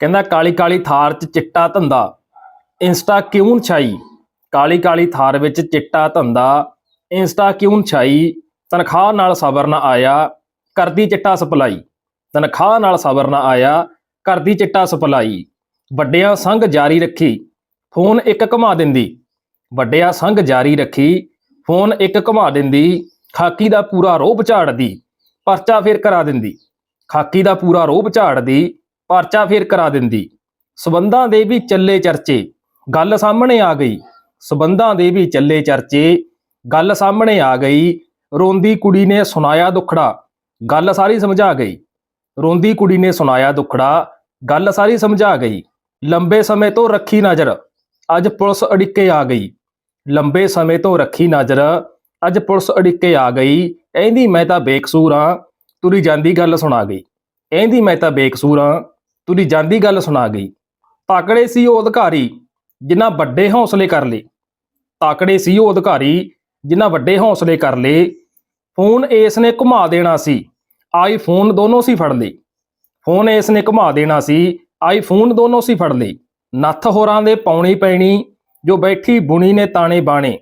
ਕਹਿੰਦਾ, ਕਾਲੀ ਕਾਲੀ ਥਾਰ 'ਚ ਚਿੱਟਾ ਧੰਦਾ। ਇੰਸਟਾ ਕਿਉਂ ਛਾਈ? ਕਾਲੀ ਕਾਲੀ ਥਾਰ ਵਿੱਚ ਚਿੱਟਾ ਧੰਦਾ। ਇੰਸਟਾ ਕਿਉਂ ਛਾਈ? ਤਨਖਾਹ ਨਾਲ ਸਬਰ ਨਾ ਆਇਆ, ਕਰਦੀ ਚਿੱਟਾ ਸਪਲਾਈ। ਤਨਖਾਹ ਨਾਲ ਸਬਰ ਨਾ ਆਇਆ, ਕਰਦੀ ਚਿੱਟਾ ਸਪਲਾਈ। ਵੱਡਿਆਂ ਸੰਗ ਜਾਰੀ ਰੱਖੀ, ਫੋਨ ਇੱਕ ਘੁਮਾ ਦਿੰਦੀ। ਵੱਡਿਆਂ ਸੰਗ ਜਾਰੀ ਰੱਖੀ, ਫੋਨ ਇੱਕ ਘੁਮਾ ਦਿੰਦੀ। ਖਾਕੀ ਦਾ ਪੂਰਾ ਰੋਹ ਝਾੜਦੀ ਪਰਚਾ ਫੇਰ ਕਰਾ ਦਿੰਦੀ। ਖਾਕੀ ਦਾ ਪੂਰਾ ਰੋਹ ਝਾੜਦੀ ਪਰਚਾ ਫੇਰ ਕਰਾ ਦਿੰਦੀ। ਸਬੰਧਾਂ ਦੇ ਵੀ ਚੱਲੇ ਚਰਚੇ, ਗੱਲ ਸਾਹਮਣੇ ਆ ਗਈ। ਸਬੰਧਾਂ ਦੇ ਵੀ ਚੱਲੇ ਚਰਚੇ, ਗੱਲ ਸਾਹਮਣੇ ਆ ਗਈ। ਰੋਂਦੀ ਕੁੜੀ ਨੇ ਸੁਣਾਇਆ ਦੁੱਖੜਾ, ਗੱਲ ਸਾਰੀ ਸਮਝਾ ਗਈ। ਰੋਂਦੀ ਕੁੜੀ ਨੇ ਸੁਣਾਇਆ ਦੁੱਖੜਾ, ਗੱਲ ਸਾਰੀ ਸਮਝਾ ਗਈ। ਲੰਬੇ ਸਮੇਂ ਤੋਂ ਰੱਖੀ ਨਜ਼ਰ, ਅੱਜ ਪੁਲਿਸ ਅੜਿੱਕੇ ਆ ਗਈ। ਲੰਬੇ ਸਮੇਂ ਤੋਂ ਰੱਖੀ ਨਜ਼ਰ, ਅੱਜ ਪੁਲਿਸ ਅੜਿੱਕੇ ਆ ਗਈ। ਕਹਿੰਦੀ ਮੈਂ ਤਾਂ ਬੇਕਸੂਰ ਆ, ਤੁਰੀ ਜਾਂਦੀ ਗੱਲ ਸੁਣਾ ਗਈ। ਕਹਿੰਦੀ ਮੈਂ ਤਾਂ ਬੇਕਸੂਰ ਆ ਤੁਰੀ ਜਾਂਦੀ ਗੱਲ ਸੁਣਾ ਗਈ। ਤਾਕੜੇ ਸੀ ਉਹ ਅਧਿਕਾਰੀ, ਜਿਨ੍ਹਾਂ ਵੱਡੇ ਹੌਸਲੇ ਕਰ ਲਏ। ਤਾਕੜੇ ਸੀ ਉਹ ਅਧਿਕਾਰੀ, ਜਿਨ੍ਹਾਂ ਵੱਡੇ ਹੌਸਲੇ ਕਰ ਲਏ। ਫੋਨ ਇਸ ਨੇ ਘੁਮਾ ਦੇਣਾ ਸੀ, ਆਈਫੋਨ ਦੋਨੋਂ ਸੀ ਫੜ ਲਈ ਫੋਨ ਇਸ ਨੇ ਘੁਮਾ ਦੇਣਾ ਸੀ, ਆਈਫੋਨ ਦੋਨੋਂ ਸੀ ਫੜ ਲਈ ਨੱਥ ਹੋਰਾਂ ਦੇ ਪਾਉਣੀ ਪੈਣੀ, ਜੋ ਬੈਠੀ ਬੁਣੀ ਨੇ ਤਾਣੇ ਬਾਣੇ।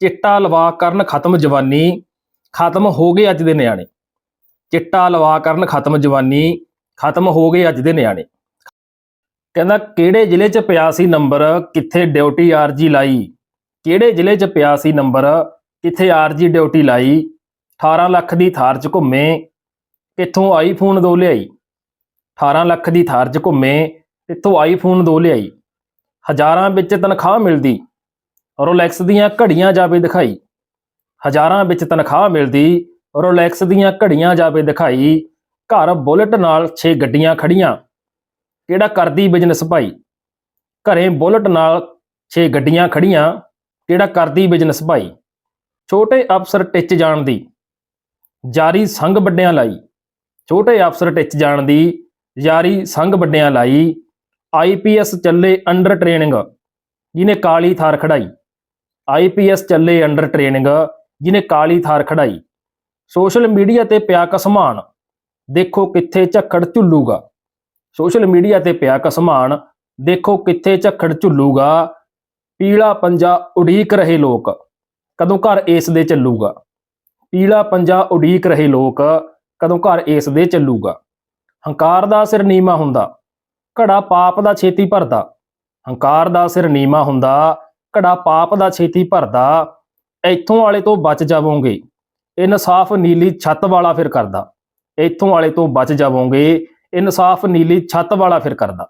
ਚਿੱਟਾ ਲਵਾ ਕਰਨ ਖਤਮ ਜਵਾਨੀ, ਖਤਮ ਹੋ ਗਏ ਅੱਜ ਦੇ ਨਿਆਣੇ। ਚਿੱਟਾ ਲਵਾ ਕਰਨ ਖਤਮ ਜਵਾਨੀ ਖਤਮ ਹੋ ਗਏ ਅੱਜ ਦੇ ਨਿਆਣੇ। ਕਹਿੰਦਾ, ਕਿਹੜੇ ਜ਼ਿਲ੍ਹੇ 'ਚ ਪਿਆ ਸੀ ਨੰਬਰ? ਕਿੱਥੇ ਡਿਊਟੀ ਆਰਜੀ ਲਾਈ? ਕਿਹੜੇ ਜ਼ਿਲ੍ਹੇ 'ਚ ਪਿਆ ਸੀ ਨੰਬਰ? ਕਿੱਥੇ ਆਰਜੀ ਡਿਊਟੀ ਲਾਈ? 18 ਲੱਖ ਦੀ ਥਾਰ 'ਚ ਘੁੰਮੇ। ਕਿੱਥੋਂ ਆਈਫੋਨ ਦੋ ਲਿਆਈ? 18 ਲੱਖ ਦੀ ਥਾਰ 'ਚ ਘੁੰਮੇ। ਕਿੱਥੋਂ ਆਈਫੋਨ ਦੋ ਲਿਆਈ? ਹਜ਼ਾਰਾਂ ਵਿੱਚ ਤਨਖਾਹ ਮਿਲਦੀ। ਰੋਲੈਕਸ ਦੀਆਂ ਘੜੀਆਂ ਜਾਵੇ ਦਿਖਾਈ। ਹਜ਼ਾਰਾਂ ਵਿੱਚ ਤਨਖਾਹ ਮਿਲਦੀ। ਰੋਲੈਕਸ ਦੀਆਂ ਘੜੀਆਂ ਜਾਵੇ ਦਿਖਾਈ। ਘਰ ਬੁਲਟ ਨਾਲ 6 ਗੱਡੀਆਂ ਖੜੀਆਂ। ਕਿਹੜਾ ਕਰਦੀ ਬਿਜ਼ਨਸ ਭਾਈ? ਘਰੇ ਬੁਲਟ ਨਾਲ 6 ਗੱਡੀਆਂ ਖੜੀਆਂ, ਕਿਹੜਾ ਕਰਦੀ ਬਿਜ਼ਨਸ ਭਾਈ? ਛੋਟੇ ਅਫਸਰ ਟਿੱਚ ਜਾਣ ਦੀ। ਜਾਰੀ ਸੰਗ ਵੱਡਿਆਂ ਲਾਈ। ਛੋਟੇ ਅਫਸਰ ਟਿੱਚ ਜਾਣ ਦੀ, ਯਾਰੀ ਸੰਗ ਵੱਡਿਆਂ ਲਾਈ। ਆਈਪੀਐਸ ਚੱਲੇ ਅੰਡਰ ਟ੍ਰੇਨਿੰਗ ਜਿਹਨੇ ਕਾਲੀ ਥਾਰ ਖੜਾਈ। ਆਈਪੀਐਸ ਚੱਲੇ ਅੰਡਰ ਟ੍ਰੇਨਿੰਗ ਜਿਹਨੇ ਕਾਲੀ ਥਾਰ ਖੜਾਈ। ਸੋਸ਼ਲ ਮੀਡੀਆ ਤੇ ਪਿਆ ਕਸਮਾਨ। ਦੇਖੋ ਕਿੱਥੇ ਝੱਖੜ ਝੁੱਲੂਗਾ। ਸੋਸ਼ਲ ਮੀਡੀਆ ਤੇ ਪਿਆ ਕਸਮਾਨ, ਦੇਖੋ ਕਿੱਥੇ ਝੱਖੜ ਝੁੱਲੂਗਾ। ਪੀਲਾ ਪੰਜਾ ਉਡੀਕ ਰਹੇ ਲੋਕ, ਕਦੋਂ ਘਰ ਇਸ ਦੇ ਚੱਲੂਗਾ। ਪੀਲਾ ਪੰਜਾ ਉਡੀਕ ਰਹੇ ਲੋਕ, ਕਦੋਂ ਘਰ ਇਸ ਦੇ ਚੱਲੂਗਾ। ਹੰਕਾਰ ਦਾ ਸਿਰ ਨੀਮਾ ਹੁੰਦਾ, ਘੜਾ ਪਾਪ ਦਾ ਛੇਤੀ ਭਰਦਾ। ਹੰਕਾਰ ਦਾ ਸਿਰ ਨੀਮਾ ਹੁੰਦਾ, ਘੜਾ ਪਾਪ ਦਾ ਛੇਤੀ ਭਰਦਾ। ਇੱਥੋਂ ਵਾਲੇ ਤੋਂ ਬਚ ਜਾਵੋਗੇ। ਇਨਸਾਫ ਨੀਲੀ ਛੱਤ ਵਾਲਾ ਫਿਰ ਕਰਦਾ। ਇੱਥੋਂ ਵਾਲੇ ਤੋਂ ਬਚ ਜਾਵੋਗੇ। ਇਨਸਾਫ ਨੀਲੀ ਛੱਤ ਵਾਲਾ ਫਿਰ ਕਰਦਾ।